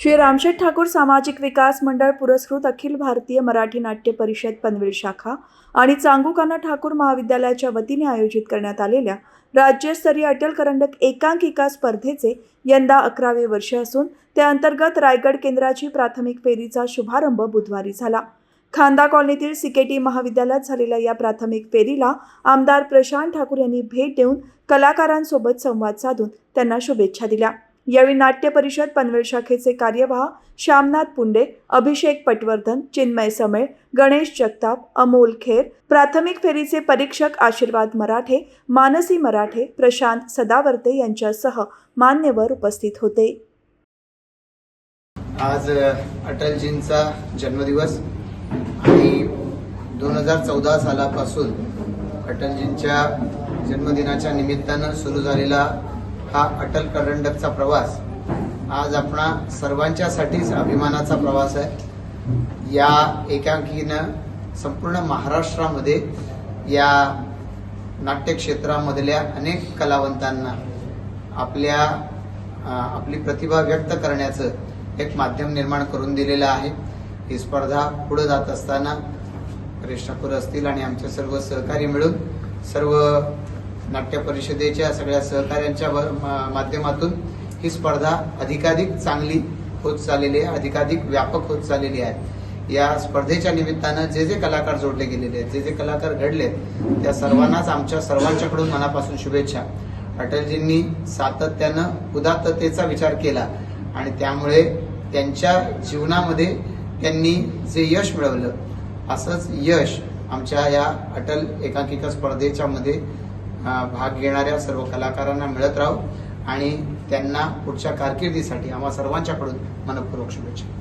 श्री रामशेठ ठाकूर सामाजिक विकास मंडळ पुरस्कृत अखिल भारतीय मराठी नाट्य परिषद पनवेल शाखा आणि चांगुकाना ठाकूर महाविद्यालयाच्या वतीने आयोजित करण्यात आलेल्या राज्यस्तरीय अटल करंडक एकांकिका स्पर्धेचे यंदा अकरावे वर्ष असून त्या अंतर्गत रायगड केंद्राची प्राथमिक फेरीचा शुभारंभ बुधवारी झाला. खांदा कॉलनीतील सिकेटी महाविद्यालयात झालेल्या या प्राथमिक फेरीला आमदार प्रशांत ठाकूर यांनी भेट देऊन कलाकारांसोबत संवाद साधून त्यांना शुभेच्छा दिल्या. यावेळी नाट्य परिषद पनवेल शाखेचे कार्यवाह श्यामनाथ पुंडे अभिषेक पटवर्धन चिन्मय समेळ गणेश जगताप अमोल खेर प्राथमिक फेरीचे परीक्षक आशीर्वाद मराठे मानसी मराठे प्रशांत सदावर्ते यांच्यासह मान्यवर उपस्थित होते. आज अटलजींचा जन्मदिवस आणि दोन हजार चौदा सालापासून अटलजींच्या जन्मदिनाच्या निमित्तानं सुरू झालेला हा अटल करंडकचा प्रवास आज आपणा सर्वांच्यासाठीच अभिमानाचा प्रवास आहे. या एकांकीनं संपूर्ण महाराष्ट्रामध्ये या नाट्यक्षेत्रामधल्या अनेक कलावंतांना आपल्या आपली प्रतिभा व्यक्त करण्याचं एक माध्यम निर्माण करून दिलेलं आहे. ही स्पर्धा पुढे जात असताना परेश असतील आणि आमचे सर्व सहकारी मिळून सर्व नाट्य परिषदेच्या सगळ्या सहकाऱ्यांच्या मा- माध्यमातून ही स्पर्धा अधिकाधिक चांगली होत चाललेली आहे अधिकाधिक व्यापक होत चाललेली आहे. या स्पर्धेच्या निमित्तानं जे जे कलाकार जोडले गेलेले आहेत जे जे कलाकार घडले त्या सर्वांनाच आमच्या सर्वांच्याकडून मनापासून शुभेच्छा. अटलजींनी सातत्यानं उदात्ततेचा विचार केला आणि त्यामुळे त्यांच्या जीवनामध्ये त्यांनी जे यश मिळवलं असंच यश आमच्या या अटल एकांकिका स्पर्धेच्या मध्ये भाग घेणाऱ्या सर्व कलाकारांना मिळत राहू आणि त्यांना पुढच्या कारकिर्दीसाठी आम्हा सर्वांच्याकडून मनपूर्वक शुभेच्छा.